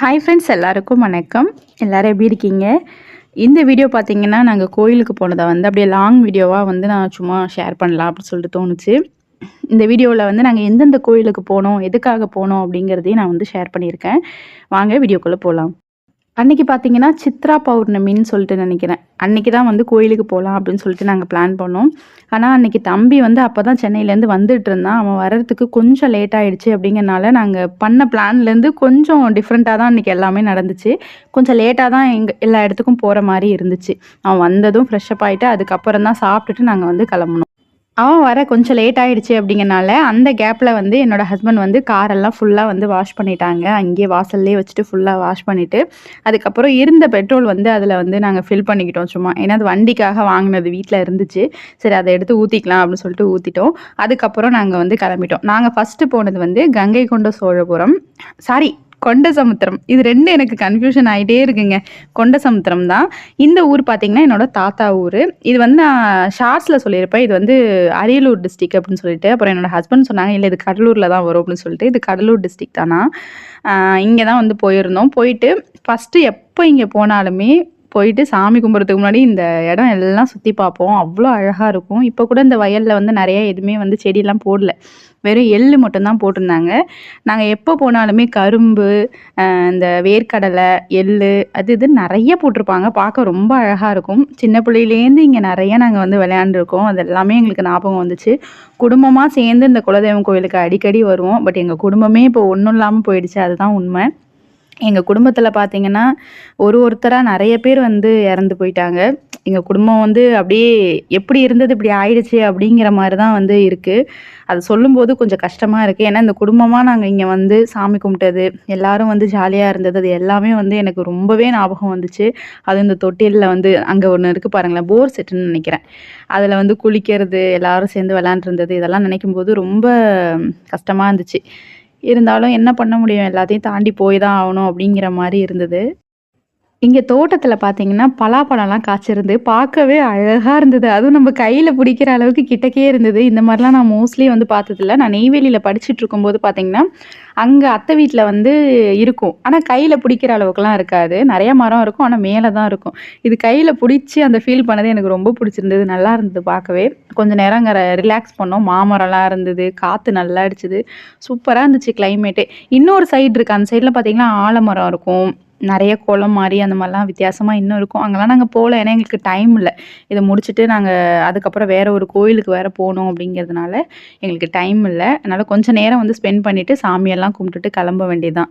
Hi friends எல்லாருக்கும் வணக்கம். எல்லோரும் எப்படி இருக்கீங்க? இந்த வீடியோ பார்த்தீங்கன்னா நாங்கள் கோயிலுக்கு போனதை வந்து அப்படியே லாங் வீடியோவாக வந்து நான் சும்மா ஷேர் பண்ணலாம் அப்படின்னு சொல்லிட்டு தோணுச்சு. இந்த வீடியோவில் வந்து நாங்கள் எந்தெந்த கோயிலுக்கு போனோம் எதுக்காக போனோம் அப்படிங்கிறதையும் நான் வந்து ஷேர் பண்ணியிருக்கேன். வாங்க வீடியோக்குள்ளே போகலாம் அன்னைக்கு பார்த்தீங்கன்னா சித்ரா பௌர்ணமின்னு சொல்லிட்டு நினைக்கிறேன். அன்றைக்கி தான் வந்து கோயிலுக்கு போகலாம் அப்படின்னு சொல்லிட்டு நாங்கள் பிளான் பண்ணோம். ஆனால் அன்னைக்கு தம்பி வந்து அப்போ தான் சென்னையிலேருந்து வந்துட்டு இருந்தான். அவன் வர்றதுக்கு கொஞ்சம் லேட் ஆகிடுச்சு அப்படிங்கிறனால நாங்கள் பண்ண பிளான்லேருந்து கொஞ்சம் டிஃப்ரெண்ட்டாக தான் அன்றைக்கி எல்லாமே நடந்துச்சு. கொஞ்சம் லேட்டாக தான் எங்கள் எல்லா இடத்துக்கும் போகிற மாதிரி இருந்துச்சு. அவன் வந்ததும் ஃப்ரெஷ்அப் ஆகிட்டு அதுக்கப்புறம் தான் சாப்பிட்டுட்டு நாங்கள் வந்து கிளம்புனோம். அவன் வர கொஞ்சம் லேட் ஆகிடுச்சு அப்படிங்கனால அந்த கேப்பில் வந்து என்னோடய ஹஸ்பண்ட் வந்து காரெல்லாம் ஃபுல்லாக வந்து வாஷ் பண்ணிட்டாங்க. அங்கேயே வாசல்லே வச்சுட்டு ஃபுல்லாக வாஷ் பண்ணிவிட்டு அதுக்கப்புறம் இருந்த பெட்ரோல் வந்து அதில் வந்து நாங்கள் ஃபில் பண்ணிக்கிட்டோம் சும்மா. ஏன்னா அது வண்டிக்காக வாங்கினது வீட்டில் இருந்துச்சு. சரி அதை எடுத்து ஊற்றிக்கலாம் அப்படின்னு சொல்லிட்டு ஊற்றிட்டோம் அதுக்கப்புறம் நாங்கள் வந்து கிளம்பிட்டோம். நாங்கள் ஃபஸ்ட்டு போனது வந்து கங்கை கொண்ட சோழபுரம். சாரி கொண்ட சமுத்திரம். இது ரெண்டு எனக்கு கன்ஃபியூஷன் ஆகிட்டே இருக்குங்க. கொண்ட சமுத்திரம் தான். இந்த ஊர் பார்த்திங்கன்னா என்னோட தாத்தா ஊர். இது வந்து நான் ஷார்ட்ஸில் சொல்லியிருப்பேன். இது வந்து அரியலூர் டிஸ்ட்ரிக் அப்படின்னு சொல்லிட்டு அப்புறம் என்னோட ஹஸ்பண்ட் சொன்னாங்க இல்லை இது கடலூரில் தான் வரும் அப்படின்னு சொல்லிட்டு. இது கடலூர் டிஸ்ட்ரிக் தானா? இங்கே தான் வந்து போயிருந்தோம். போயிட்டு ஃபஸ்ட்டு எப்போ இங்கே போனாலுமே போயிட்டு சாமி கும்பிட்றதுக்கு முன்னாடி இந்த இடம் எல்லாம் சுற்றி பார்ப்போம். அவ்வளோ அழகாக இருக்கும். இப்போ கூட இந்த வயலில் வந்து நிறைய எதுவுமே வந்து செடியெல்லாம் போடல. வெறும் எள்ளு மட்டும்தான் போட்டிருந்தாங்க. நாங்கள் எப்போ போனாலுமே கரும்பு இந்த வேர்க்கடலை எள்ளு அது இது நிறைய போட்டிருப்பாங்க. பார்க்க ரொம்ப அழகாக இருக்கும். சின்ன பிள்ளையிலேருந்து இங்கே நிறைய நாங்கள் வந்து விளையாண்டுருக்கோம். அது எல்லாமே எங்களுக்கு ஞாபகம் வந்துச்சு. குடும்பமாக சேர்ந்து இந்த குலதெய்வம் கோயிலுக்கு அடிக்கடி வருவோம். பட் எங்கள் குடும்பமே இப்போ ஒன்றும் இல்லாமல் போயிடுச்சு. அதுதான் உண்மை. எங்கள் குடும்பத்தில் பார்த்தீங்கன்னா ஒரு ஒருத்தராக நிறைய பேர் வந்து இறந்து போயிட்டாங்க. எங்கள் குடும்பம் வந்து அப்படியே எப்படி இருந்தது இப்படி ஆயிடுச்சு அப்படிங்கிற மாதிரி தான் வந்து இருக்குது அது சொல்லும்போது கொஞ்சம் கஷ்டமாக இருக்குது ஏன்னா இந்த குடும்பமாக நாங்கள் இங்கே வந்து சாமி கும்பிட்டது எல்லாரும் வந்து ஜாலியாக இருந்தது அது எல்லாமே வந்து எனக்கு ரொம்பவே ஞாபகம் வந்துச்சு. அது இந்த தொட்டிலில் வந்து அங்கே ஒன்று இருக்குது பாருங்களேன் போர் செட்டுன்னு நினைக்கிறேன். அதில் வந்து குளிக்கிறது எல்லாரும் சேர்ந்து விளாண்டுருந்தது இதெல்லாம் நினைக்கும் போது ரொம்ப கஷ்டமாக இருந்துச்சு. இருந்தாலும் என்ன பண்ண முடியும்? எல்லாத்தையும் தாண்டி போய் தான் ஆகணும் அப்படிங்கிற மாதிரி இருந்தது. இங்கே தோட்டத்தில் பார்த்தீங்கன்னா பலாப்பழம்லாம் காய்ச்சிருந்து பார்க்கவே அழகாக இருந்தது. அதுவும் நம்ம கையில் பிடிக்கிற அளவுக்கு கிட்டக்கே இருந்தது. இந்த மாதிரிலாம் நான் மோஸ்ட்லி வந்து பார்த்ததில்ல. நான் நெய்வேலியில் படிச்சுட்டு இருக்கும்போது பார்த்தீங்கன்னா அங்கே அத்தை வீட்டில் வந்து இருக்கும். ஆனால் கையில் பிடிக்கிற அளவுக்குலாம் இருக்காது. நிறைய மரம் இருக்கும். ஆனால் மேலே தான் இருக்கும். இது கையில் பிடிச்சி அந்த ஃபீல் பண்ணது எனக்கு ரொம்ப பிடிச்சிருந்தது. நல்லா இருந்தது பார்க்கவே. கொஞ்சம் நேரம் அங்கே ரிலாக்ஸ் பண்ணோம். மாமரம்லாம் இருந்தது. காற்று நல்லா அடிச்சுது. சூப்பராக இருந்துச்சு கிளைமேட்டே இன்னொரு சைடு இருக்குது அந்த சைடில் பார்த்தீங்கன்னா ஆலமரம் இருக்கும். நிறைய குளம் மாதிரி அந்த மாதிரிலாம் வித்தியாசமாக இன்னும் இருக்கும். அங்கெல்லாம் நாங்கள் போகல. ஏன்னா எங்களுக்கு டைம் இல்லை. இதை முடிச்சுட்டு நாங்கள் அதுக்கப்புறம் வேறு ஒரு கோயிலுக்கு வேறு போகணும் அப்படிங்கிறதுனால எங்களுக்கு டைம் இல்லை. அதனால் கொஞ்சம் நேரம் வந்து ஸ்பெண்ட் பண்ணிவிட்டு சாமியெல்லாம் கும்பிட்டுட்டு கிளம்ப வேண்டியதான்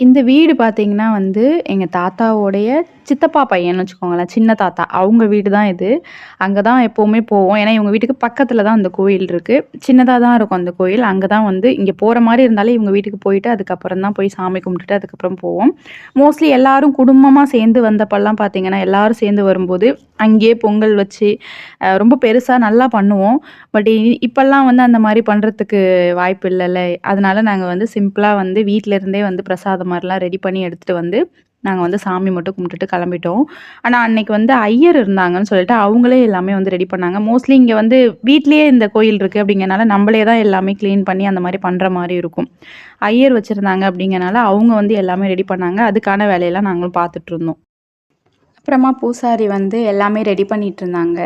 இந்த வீடு பார்த்தீங்கன்னா வந்து எங்கள் தாத்தாவோடைய சித்தப்பா பையன்னு வச்சுக்கோங்களேன். சின்ன தாத்தா. அவங்க வீடு தான் இது. அங்கே தான் எப்போவுமே போவோம். ஏன்னா இவங்க வீட்டுக்கு பக்கத்தில் தான் அந்த கோயில் இருக்குது சின்னதாக தான் இருக்கும் அந்த கோயில். அங்கே தான் வந்து இங்கே போகிற மாதிரி இருந்தாலே இவங்க வீட்டுக்கு போயிட்டு அதுக்கப்புறம் தான் போய் சாமி கும்பிட்டுட்டு அதுக்கப்புறம் போவோம். மோஸ்ட்லி எல்லாரும் குடும்பமாக சேர்ந்து வந்தப்பெல்லாம் பார்த்தீங்கன்னா எல்லாரும் சேர்ந்து வரும்போது அங்கேயே பொங்கல் வச்சு ரொம்ப பெருசாக நல்லா பண்ணுவோம். பட் இப்போல்லாம் வந்து அந்த மாதிரி பண்ணுறதுக்கு வாய்ப்பு இல்லைல்ல. அதனால நாங்கள் வந்து சிம்பிளாக வந்து வீட்டிலேருந்தே வந்து பிரசாதம் மாதிரிலாம் ரெடி பண்ணி எடுத்துகிட்டு வந்து நாங்கள் வந்து சாமி மட்டும் கும்பிட்டுட்டு கிளம்பிட்டோம். ஆனால் அன்னைக்கு வந்து ஐயர் இருந்தாங்கன்னு சொல்லிட்டு அவங்களே எல்லாமே வந்து ரெடி பண்ணாங்க. மோஸ்ட்லி இங்கே வந்து வீட்லேயே இந்த கோயில் இருக்குது அப்படிங்கிறனால நம்மளே தான் எல்லாமே க்ளீன் பண்ணி அந்த மாதிரி பண்ணுற மாதிரி இருக்கும். ஐயர் வச்சுருந்தாங்க அப்படிங்கிறனால அவங்க வந்து எல்லாமே ரெடி பண்ணாங்க. அதுக்கான வேலையெல்லாம் நாங்களும் பார்த்துட்டு இருந்தோம். அப்புறமா பூசாரி வந்து எல்லாமே ரெடி பண்ணிகிட்டு இருந்தாங்க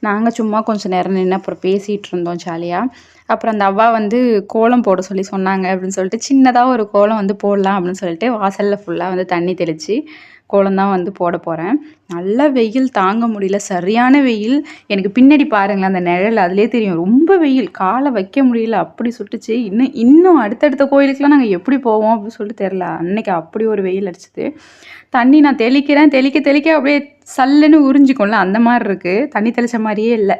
நாங்கள் சும்மா கொஞ்சம் நேரம் நின்று அப்புறம் பேசிகிட்டு இருந்தோம் ஜாலியாக அப்புறம் அந்த அவ்வா வந்து கோலம் போட சொல்லி சொன்னாங்க அப்படின்னு சொல்லிட்டு சின்னதாக ஒரு கோலம் வந்து போடலாம் அப்படின்னு சொல்லிட்டு வாசலில் ஃபுல்லாக வந்து தண்ணி தெளித்து கோலம் தான் வந்து போட போகிறேன் நல்ல வெயில் தாங்க முடியல. சரியான வெயில். எனக்கு பின்னாடி பாருங்களேன் அந்த நிழல் அதிலே தெரியும். ரொம்ப வெயில். காலை வைக்க முடியல. அப்படி சுட்டுச்சு. இன்னும் இன்னும் அடுத்தடுத்த கோயிலுக்குலாம் நாங்கள் எப்படி போவோம் அப்படின்னு சொல்லிட்டு தெரில அன்னைக்கு அப்படி ஒரு வெயில் அடிச்சுது. தண்ணி நான் தெளிக்கிறேன். தெளிக்க தெளிக்க அப்படியே சல்லுன்னு உறிஞ்சிக்கும்ல அந்த மாதிரி இருக்குது தண்ணி தெளித்த மாதிரியே இல்லை.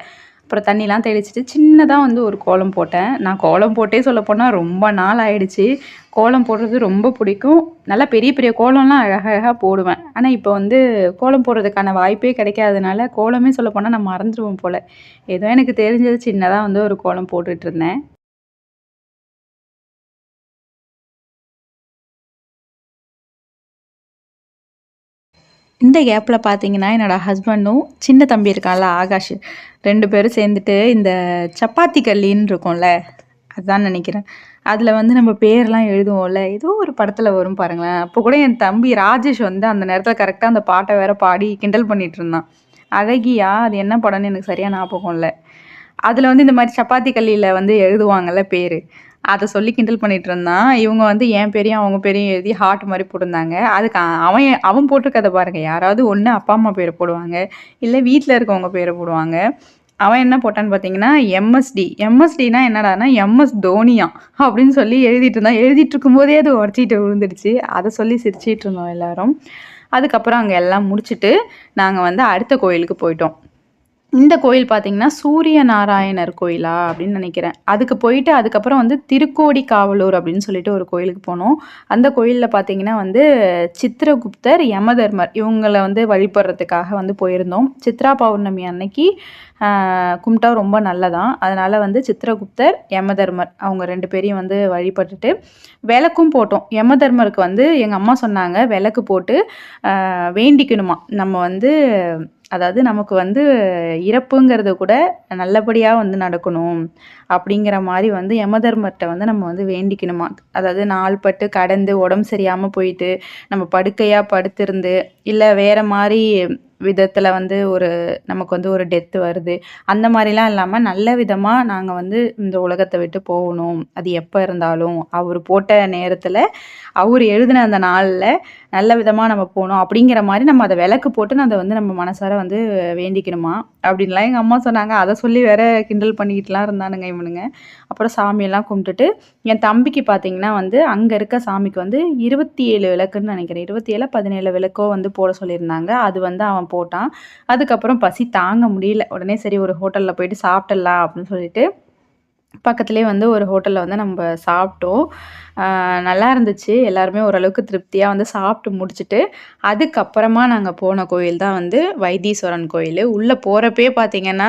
அப்புறம் தண்ணிலாம் தெளிச்சிட்டு சின்னதாக வந்து ஒரு கோலம் போட்டேன். நான் கோலம் போட்டே சொல்ல போனால் ரொம்ப நாள் ஆயிடுச்சு. கோலம் போடுறது ரொம்ப பிடிக்கும். நல்லா பெரிய பெரிய கோலம்லாம் அழகழகாக போடுவேன். ஆனால் இப்போ வந்து கோலம் போடுறதுக்கான வாய்ப்பே கிடைக்காதனால கோலமே சொல்ல போனால் நான் மறந்துடுவேன் போல். ஏதோ எனக்கு தெரிஞ்சது சின்னதாக வந்து ஒரு கோலம் போட்டுட்ருந்தேன் இந்த கேப்பில் பார்த்தீங்கன்னா என்னோடய ஹஸ்பண்டும் சின்ன தம்பி இருக்கான்ல ஆகாஷ். ரெண்டு பேரும் சேர்ந்துட்டு இந்த சப்பாத்தி கல்லின்னு இருக்கும்ல அதுதான் நினைக்கிறேன். அதில் வந்து நம்ம பேர்லாம் எழுதுவோம்ல ஏதோ ஒரு படத்தில் வரும் பாருங்களேன். அப்போ கூட என் தம்பி ராஜேஷ் வந்து அந்த நேரத்தில் கரெக்டாக அந்த பாட்டை வேற பாடி கிண்டல் பண்ணிகிட்டு இருந்தான். அழகியா அது என்ன படம்னு எனக்கு சரியாக ஞாபகம் இல்லை. அதில் வந்து இந்த மாதிரி சப்பாத்தி கல்லியில் வந்து எழுதுவாங்கல்ல பேர். அதை சொல்லி கிண்டல் பண்ணிட்டு இருந்தான். இவங்க வந்து என் பேரையும் அவங்க பேரையும் எழுதி ஹார்ட் மாதிரி போட்டிருந்தாங்க. அதுக்கு அவன் அவன் போட்டிருக்கதை பாருங்க. யாராவது ஒன்று அப்பா அம்மா பேரை போடுவாங்க. இல்லை வீட்டில் இருக்கவங்க பேரை போடுவாங்க. அவன் என்ன போட்டான்னு பார்த்தீங்கன்னா எம்எஸ்டி எம்எஸ்டினா என்னடானா எம்எஸ் தோனியா அப்படின்னு சொல்லி எழுதிட்டு இருந்தான். எழுதிட்டு இருக்கும்போதே அது உடச்சிட்டு விழுந்துடுச்சு. அதை சொல்லி சிரிச்சிட்டு இருந்தோம் எல்லாரும். அதுக்கப்புறம் அங்கே எல்லாம் முடிச்சுட்டு நாங்கள் வந்து அடுத்த கோயிலுக்கு போயிட்டோம். இந்த கோயில் பார்த்தீங்கன்னா சூரிய நாராயணர் கோயிலா அப்படின்னு நினைக்கிறேன். அதுக்கு போயிட்டு அதுக்கப்புறம் வந்து திருக்கோடி காவலூர் அப்படின்னு சொல்லிட்டு ஒரு கோயிலுக்கு போனோம். அந்த கோயிலில் பார்த்தீங்கன்னா வந்து சித்திரகுப்தர் யமதர்மர் இவங்களை வந்து வழிபடுறதுக்காக வந்து போயிருந்தோம். சித்ரா பௌர்ணமி அன்னைக்கு கும்பிட்டா ரொம்ப நல்லதான் அதனால் வந்து சித்திரகுப்தர் யமதர்மர் அவங்க ரெண்டு பேரையும் வந்து வழிபட்டுட்டு விளக்கும் போட்டோம். யமதர்மருக்கு வந்து எங்கள் அம்மா சொன்னாங்க விளக்கு போட்டு வேண்டிக்கணுமா? நம்ம வந்து அதாவது நமக்கு வந்து இறப்புங்கிறது கூட நல்லபடியாக வந்து நடக்கணும் அப்படிங்கிற மாதிரி வந்து யமதர்மர்கிட்ட வந்து நம்ம வந்து வேண்டிக்கணுமா? அதாவது நாள் பட்டு கடந்து உடம்பு சரியாமல் போயிட்டு நம்ம படுக்கையாக படுத்திருந்து இல்லை வேறு மாதிரி விதத்தில் வந்து ஒரு நமக்கு வந்து ஒரு டெத்து வருது. அந்த மாதிரிலாம் இல்லாமல் நல்ல விதமாக நாங்கள் வந்து இந்த உலகத்தை விட்டு போகணும். அது எப்போ இருந்தாலும். அவர் போட்ட நேரத்தில் அவர் எழுதின அந்த நாளில் நல்ல விதமாக நம்ம போகணும் அப்படிங்கிற மாதிரி நம்ம அதை விளக்கு போட்டு அதை வந்து நம்ம மனசார வந்து வேண்டிக்கணுமா? அப்படின்லாம் எங்கள் அம்மா சொன்னாங்க. அதை சொல்லி வேற கிண்டல் பண்ணிக்கிட்டுலாம் இருந்தானுங்க இவனுங்க. அப்புறம் சாமியெல்லாம் கும்பிட்டுட்டு என் தம்பிக்கு பார்த்தீங்கன்னா வந்து அங்கே இருக்க சாமிக்கு வந்து இருபத்தி ஏழு விளக்குன்னு நினைக்கிறேன். இருபத்தி ஏழு பதினேழு விளக்கோ வந்து போட சொல்லியிருந்தாங்க. அது வந்து அவன் போட்டான். அதுக்கப்புறம் பசி தாங்க முடியல. உடனே சரி ஒரு ஹோட்டலில் போயிட்டு சாப்பிடலாம் அப்படின்னு சொல்லிட்டு பக்கத்துலேயே வந்து ஒரு ஹோட்டலில் வந்து நம்ம சாப்பிட்டோம். நல்லா இருந்துச்சு. எல்லாருமே ஓரளவுக்கு திருப்தியாக வந்து சாப்பிட்டு முடிச்சுட்டு அதுக்கப்புறமா நாங்கள் போன கோயில் தான் வந்து வைத்தீஸ்வரன் கோயில். உள்ளே போகிறப்பே பார்த்தீங்கன்னா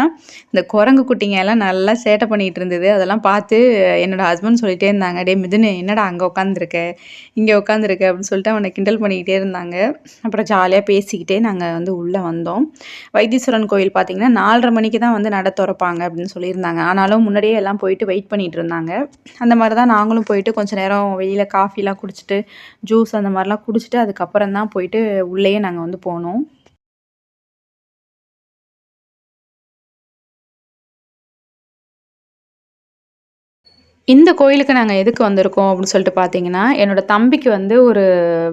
இந்த குரங்கு குட்டிங்க எல்லாம் நல்லா சேட்டை பண்ணிகிட்டு இருந்தது. அதெல்லாம் பார்த்து என்னோடய ஹஸ்பண்ட் சொல்லிகிட்டே இருந்தாங்க டே மிதுனு என்னடா அங்கே உட்காந்துருக்க இங்கே உட்காந்துருக்க அப்படின்னு சொல்லிட்டு அவனை கிண்டல் பண்ணிக்கிட்டே இருந்தாங்க. அப்புறம் ஜாலியாக பேசிக்கிட்டே நாங்கள் வந்து உள்ளே வந்தோம். வைத்தீஸ்வரன் கோயில் பார்த்திங்கன்னா நாலரை மணிக்கு தான் வந்து நட திறப்பாங்க அப்படின்னு சொல்லியிருந்தாங்க. ஆனாலும் முன்னாடியே எல்லாம் போயிட்டு வெயிட் பண்ணிகிட்டு இருந்தாங்க. அந்த மாதிரி தான் நாங்களும் போயிட்டு கொஞ்சம் நேரம் நேரம் வெளியில் காஃபிலாம் குடிச்சிட்டு ஜூஸ் அந்த மாதிரிலாம் குடிச்சிட்டு அதுக்கப்புறம் தான் போயிட்டு உள்ளேயே நாங்கள் வந்து போனோம். இந்த கோயிலுக்கு நாங்கள் எதுக்கு வந்திருக்கோம் அப்படின்னு சொல்லிட்டு பார்த்தீங்கன்னா என்னோடய தம்பிக்கு வந்து ஒரு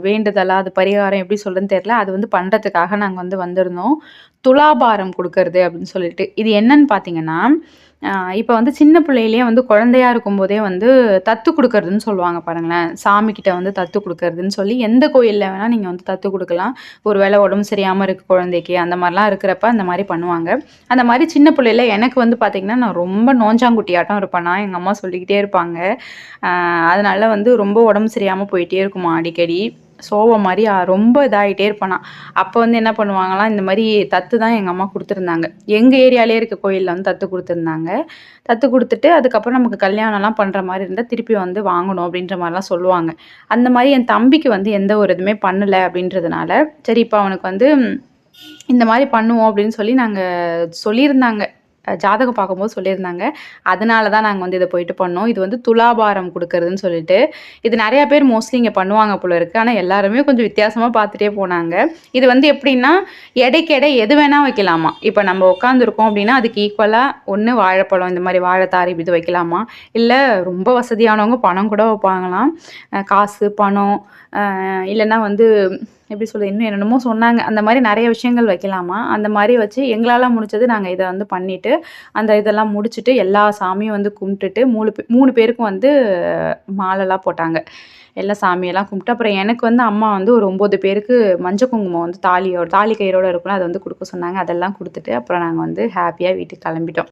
வேண்டுதலாக அது பரிகாரம் எப்படி சொல்கிறதுன்னு தெரில அது வந்து பண்ணுறதுக்காக நாங்கள் வந்து வந்திருந்தோம். துலாபாரம் கொடுக்கறது அப்படின்னு சொல்லிட்டு. இது என்னன்னு பார்த்தீங்கன்னா இப்போ வந்து சின்ன பிள்ளையிலேயே வந்து குழந்தையா இருக்கும்போதே வந்து தத்து கொடுக்கறதுன்னு சொல்லுவாங்க பாருங்களேன். சாமிக்கிட்ட வந்து தத்து கொடுக்கறதுன்னு சொல்லி எந்த கோயிலில் வேணால் நீங்கள் வந்து தத்து கொடுக்கலாம். ஒரு வேளை உடம்பு சரியாமல் இருக்குது குழந்தைக்கு அந்த மாதிரிலாம் இருக்கிறப்ப அந்த மாதிரி பண்ணுவாங்க. அந்த மாதிரி சின்ன பிள்ளையில எனக்கு வந்து பார்த்திங்கன்னா நான் ரொம்ப நோஞ்சாங்குட்டியாட்டம் இருப்பேன். எங்கள் அம்மா சொல்லிக்கிட்டே இருப்பாங்க. அதனால வந்து ரொம்ப உடம்பு சரியாமல் போயிட்டே இருக்குமா அடிக்கடி. சோகம் மாதிரி ரொம்ப இதாகிட்டே இருப்பானா. அப்போ வந்து என்ன பண்ணுவாங்களாம் இந்த மாதிரி தத்து தான் எங்கள் அம்மா கொடுத்துருந்தாங்க. எங்கள் ஏரியாலே இருக்க கோயிலில் வந்து தத்து கொடுத்துருந்தாங்க. தத்து கொடுத்துட்டு அதுக்கப்புறம் நமக்கு கல்யாணம்லாம் பண்ணுற மாதிரி இருந்தால் திருப்பி வந்து வாங்கணும் அப்படின்ற மாதிரிலாம் சொல்லுவாங்க. அந்த மாதிரி என் தம்பிக்கு வந்து எந்த ஒரு இதுவுமே பண்ணலை அப்படின்றதுனால சரி இப்போ அவனுக்கு வந்து இந்த மாதிரி பண்ணுவோம் அப்படின்னு சொல்லி நாங்கள் சொல்லியிருந்தாங்க. ஜாதகம் பார்க்கும்போது சொல்லியிருந்தாங்க. அதனால தான் நாங்கள் வந்து இதை போயிட்டு பண்ணோம். இது வந்து துலாபாரம் கொடுக்கறதுன்னு சொல்லிட்டு. இது நிறையா பேர் மோஸ்ட்லி இங்கே பண்ணுவாங்க போல இருக்குது ஆனால் எல்லாருமே கொஞ்சம் வித்தியாசமாக பார்த்துட்டே போனாங்க. இது வந்து எப்படின்னா எடைக்கு எடை எது வேணால் வைக்கலாமா? இப்போ நம்ம உட்காந்துருக்கோம் அப்படின்னா அதுக்கு ஈக்குவலாக ஒன்று வாழைப்பழம் இந்த மாதிரி வாழைத்தாரி இது வைக்கலாமா? இல்லை ரொம்ப வசதியானவங்க பணம் கூட வைப்பாங்களாம். காசு பணம் இல்லைன்னா வந்து எப்படி சொல்கிறது இன்னும் என்னென்னமோ சொன்னாங்க. அந்த மாதிரி நிறைய விஷயங்கள் வைக்கலாமா? அந்த மாதிரி வச்சு எங்களால் முடிச்சது நாங்கள் இதை வந்து பண்ணிவிட்டு அந்த இதெல்லாம் முடிச்சுட்டு எல்லா சாமியும் வந்து கும்பிட்டுட்டு மூணு மூணு பேருக்கும் வந்து மாலைலாம் போட்டாங்க. எல்லா சாமியெல்லாம் கும்பிட்டு அப்புறம் எனக்கு வந்து அம்மா வந்து ஒரு ஒம்பது பேருக்கு மஞ்சள் குங்குமம் வந்து தாலியோட தாலி கயிறோடு இருக்கணும் அதை வந்து கொடுக்க சொன்னாங்க. அதெல்லாம் கொடுத்துட்டு அப்புறம் நாங்கள் வந்து ஹாப்பியாக வீட்டுக்கு கிளம்பிட்டோம்.